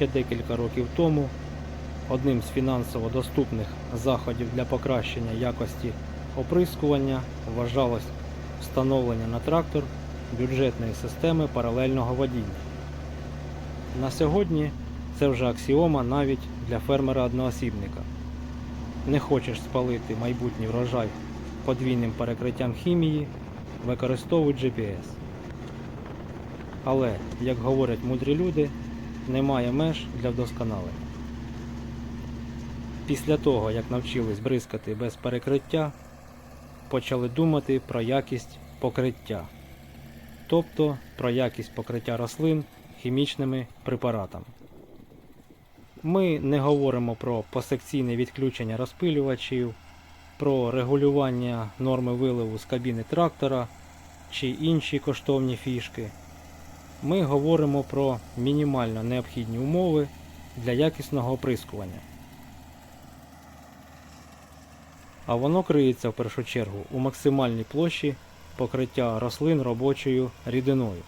ще декілька років тому одним з фінансово доступних заходів для покращення якості оприскування вважалось встановлення на трактор бюджетної системи паралельного водіння. На сьогодні це вже аксіома навіть для фермера-одноосібника. Не хочеш спалити майбутній врожай подвійним перекриттям хімії, використовуй GPS. Але, як говорять мудрі люди, немає меж для вдосконалення. Після того, як навчились бризкати без перекриття, почали думати про якість покриття, тобто про якість покриття рослин хімічними препаратами. Ми не говоримо про посекційне відключення розпилювачів, про регулювання норми виливу з кабіни трактора чи інші коштовні фішки. Ми говоримо про мінімально необхідні умови для якісного оприскування. А воно криється в першу чергу у максимальній площі покриття рослин робочою рідиною.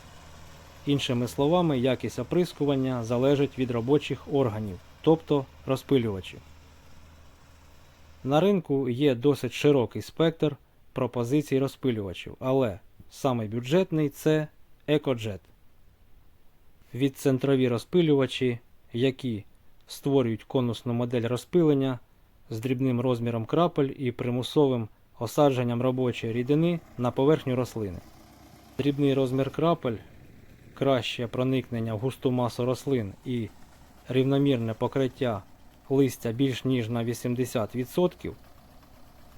Іншими словами, якість оприскування залежить від робочих органів, тобто розпилювачів. На ринку є досить широкий спектр пропозицій розпилювачів, але саме бюджетний це EcoJet. Від центрові розпилювачі, які створюють конусну модель розпилення з дрібним розміром крапель і примусовим осадженням робочої рідини на поверхню рослини. Дрібний розмір крапель, краще проникнення в густу масу рослин і рівномірне покриття листя більш ніж на 80%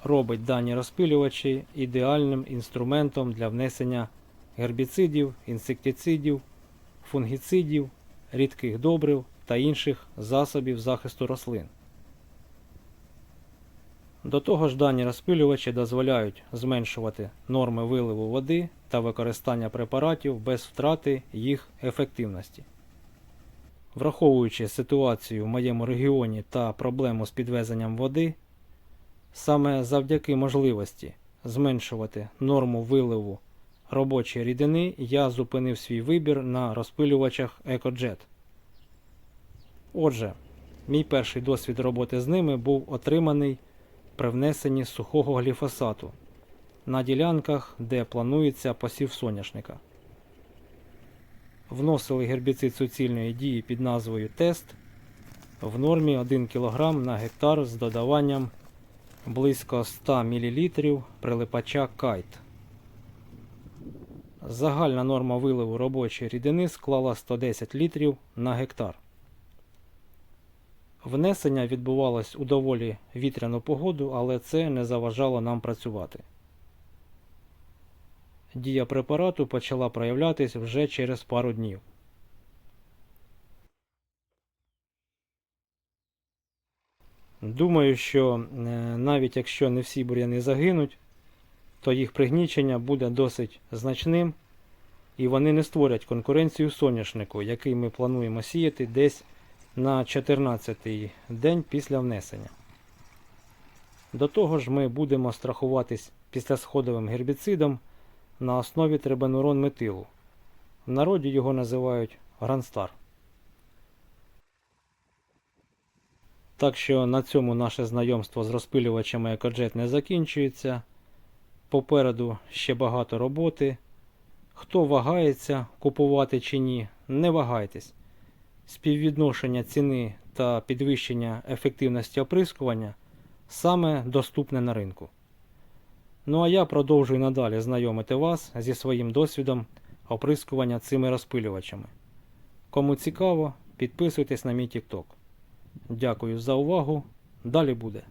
робить дані розпилювачі ідеальним інструментом для внесення гербіцидів, інсектицидів, фунгіцидів, рідких добрив та інших засобів захисту рослин. До того ж, дані розпилювачі дозволяють зменшувати норми виливу води та використання препаратів без втрати їх ефективності. Враховуючи ситуацію в моєму регіоні та проблему з підвезенням води, саме завдяки можливості зменшувати норму виливу робочої рідини, я зупинив свій вибір на розпилювачах EcoJet. Отже, мій перший досвід роботи з ними був отриманий при внесенні сухого гліфосату на ділянках, де планується посів соняшника. Вносили гербіцид суцільної дії під назвою Тест в нормі 1 кг на гектар з додаванням близько 100 мл прилипача кайт. Загальна норма виливу робочої рідини склала 110 літрів на гектар. Внесення відбувалось у доволі вітряну погоду, але це не заважало нам працювати. Дія препарату почала проявлятись вже через пару днів. Думаю, що е, навіть якщо не всі бур'яни загинуть, то їх пригнічення буде досить значним і вони не створять конкуренцію соняшнику, який ми плануємо сіяти десь на 14-й день після внесення. До того ж, ми будемо страхуватись післясходовим гербіцидом на основі трибенурон метилу. В народі його називають Гранстар. Так що на цьому наше знайомство з розпилювачами EcoJet не закінчується. Попереду ще багато роботи. Хто вагається купувати чи ні, не вагайтесь. Співвідношення ціни та підвищення ефективності оприскування саме доступне на ринку. Ну а я продовжую надалі знайомити вас зі своїм досвідом оприскування цими розпилювачами. Кому цікаво, підписуйтесь на мій TikTok. Дякую за увагу. Далі буде.